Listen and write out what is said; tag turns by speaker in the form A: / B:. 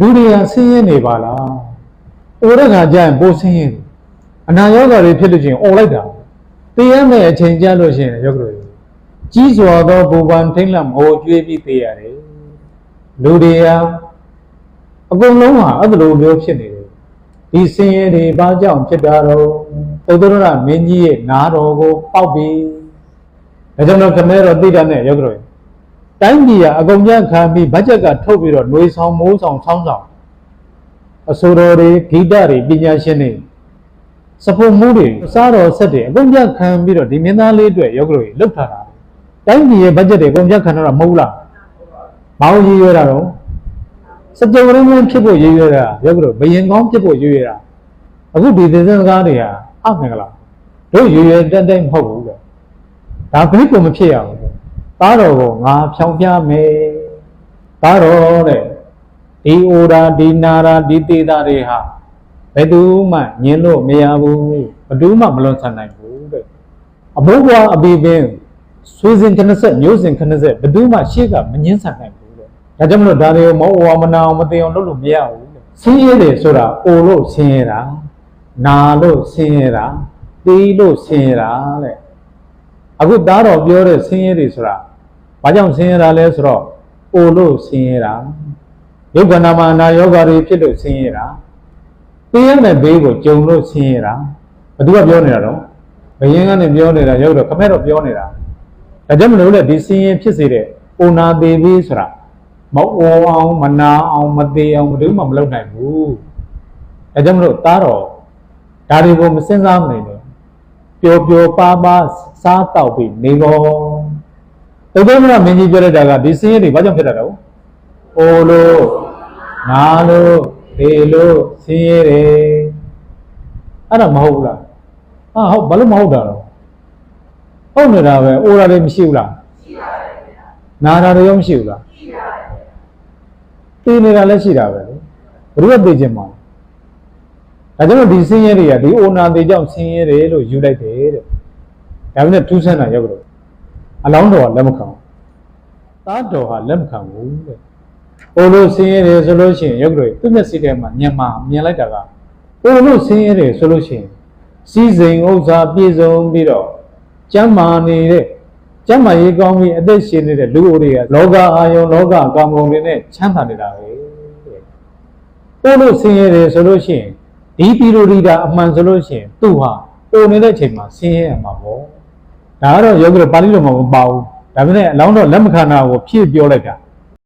A: လူတွေကဆင်းရဲနေပါလား။အိုတဲ့ခါကျရင်ပိုးဆင်းရဲတယ်။အနာရောဂါတွေဖြစ်လို့ချင်းអော်လိုက်တာ။သိရမယ့်အချိန်ကျလို့ရှိရင်ရုပ်ကလေးကြီးစွာသောဘူပန်ထိမ့်လန့်ဟိုကျွေးပြီးသိရတယ်။လူတွေဟာအကုန်လုံးဟာအဲ့လိုမျိုးဖြစ်နေတယ်။ဒီဆင်းရဲတွေဘာကြောင့်ဖြစ်တာတော့သုတ္တရမင်းကြီးရဲ့နာတော်ကိုပေါက်ပြီးဒါကြောင့်တော့ခမဲတော်သိတာနဲ့ရုပ်ကလေး တိုင်းပြည်ကအကုန်ကြခံပြီးဘတ်ဂျက်ကထုတ်ပြီးတော့ຫນွေဆောင်မိုးဆောင်ဆောင်းဆောင်အဆိုတော်တွေဂီတတွေပညာရှင်တွေစဖို့မှုတွေစားတော်ဆက်တွေအကုန်ကြခံပြီးတော့ဒီမင်းသားလေးအတွက်ရုပ်ကလေးလှုပ်ထားတာတိုင်းပြည်ရဲ့ဘတ်ဂျက်တွေအကုန်ကြခံထားတာမဟုတ်လားဘာလို့ရည်ရွယ်တာတော့စကြဝဠာမျိုးဖြစ်ဖို့ရည်ရွယ်တာရုပ်ကလေးဘယင်ကောင်းဖြစ်ဖို့ရည်ရွယ်တာအခုဒီသေစင်စကားတွေဟာအမင်္ဂလာတို့ရည်ရွယ်တက်တဲ့မဟုတ်ဘူးလေဒါဘိက္ခုမဖြစ်ရဘူး သားတော်ကိုငါဖြောင်းပြမယ်သားတော်တဲ့ဒီအိုရာဒီနာရာဒီတေတာတွေဟာဘယ်သူမှညင်လို့မရဘူးဘယ်သူမှမလွန်ဆန်နိုင်ဘူးတဲ့အဘိုးဘွားအဘိပင်ဆွေစဉ်ခဏဆက်မျိုးစဉ်ခဏဆက်ဘယ်သူမှရှေ့ကမငင်းဆန်နိုင်ဘူးတဲ့ဒါကြောင့်မလို့ဒါတွေကိုမဟုတ်ဝါမနာအောင်မသိအောင်လုပ်လို့မရဘူးတဲ့ဆင်းရဲတယ်ဆိုတာအိုလို့ဆင်းရဲတာနာလို့ဆင်းရဲတာတီးလို့ဆင်းရဲတာတဲ့ အခုသားတော်ပြောတဲ့ဆင်းရဲတွေဆိုတာဘာကြောင့်ဆင်းရဲတာလဲဆိုတော့အိုလို့ဆင်းရဲတာယုတ်ကနာမနာယောဂါတွေဖြစ်လို့ဆင်းရဲတာသိရတဲ့ဘေးကိုကြုံလို့ဆင်းရဲတာဘသူကပြောနေတာတော့ဘယင်းကနေပြောနေတာရောက်တော့ခမဲတော့ပြောနေတာဒါကြောင့်မလို့လေဒီဆင်းရဲဖြစ်စေတဲ့အိုနာသေးဘေးဆိုတာမအိုအောင်မနာအောင်မသေးအောင်ဘယ်သူမှမလုပ်နိုင်ဘူးဒါကြောင့်မလို့သားတော်ဒါတွေကိုမစင်စားမနေနဲ့ ပျော်ပျော်ပါပါစားတောက်ပြီးနေကောသုတ္တမရမင်းကြီးပြောလိုက်တာကဒီစင်းရဲတွေဘာကြောင့်ဖြစ်တာတော့အိုလို့နာလို့ဒေလို့စင်းရဲတယ်အဲ့ဒါမဟုတ်ဘူးလားဟာဟုတ်ဘာလို့မဟုတ်တာတော့ဟုတ်နေတာပဲအိုတာလည်းမရှိဘူးလားရှိပါတယ်ဗျာနာတာလည်းရောမရှိဘူးလားရှိပါတယ်သိနေတာလည်းရှိတာပဲလေဘယ်သူကသိခြင်းမလဲ ဒါကြောင့်ဒီဆင်းရဲတွေကဒီအိုနာတွေကြောင့်ဆင်းရဲတယ်လို့ယူလိုက်တယ်တဲ့ဒါပေမဲ့ထူးဆန်းတာရောက်တော့အလောင်းတော်ကလက်မခံဘူးသားတော်ဟာလက်မခံဘူးတဲ့အိုလို့ဆင်းရဲတယ်ဆိုလို့ရှိရင်ရောက်တော့သူ့မျက်စိထဲမှာညံမှာမြင်လိုက်တာကအိုလို့ဆင်းရဲတယ်ဆိုလို့ရှိရင်စီစိန်ဥစ္စာပြည့်စုံပြီးတော့ကျမ်းမာနေတဲ့ကျမ်းမာရေးကောင်းပြီးအသက်ရှင်နေတဲ့လူအိုတွေကလောကအာယုံလောကကာမဂုဏ်တွေနဲ့ချမ်းသာနေတာပဲတဲ့ပို့လို့ဆင်းရဲတယ်ဆိုလို့ရှိရင် ဒီပီရိုဒီတာအမှန်ဆိုလို့ရှိရင်သူ့ဟာပို့နေတဲ့အချိန်မှာဆင်းရဲရမှာပေါ့ဒါကတော့ယောဂီတို့ပါဠိတော်မှာမပါဘူးဒါပေမဲ့အလောင်းတော့လက်မခံတာကိုဖြည့်ပြောလိုက်တာ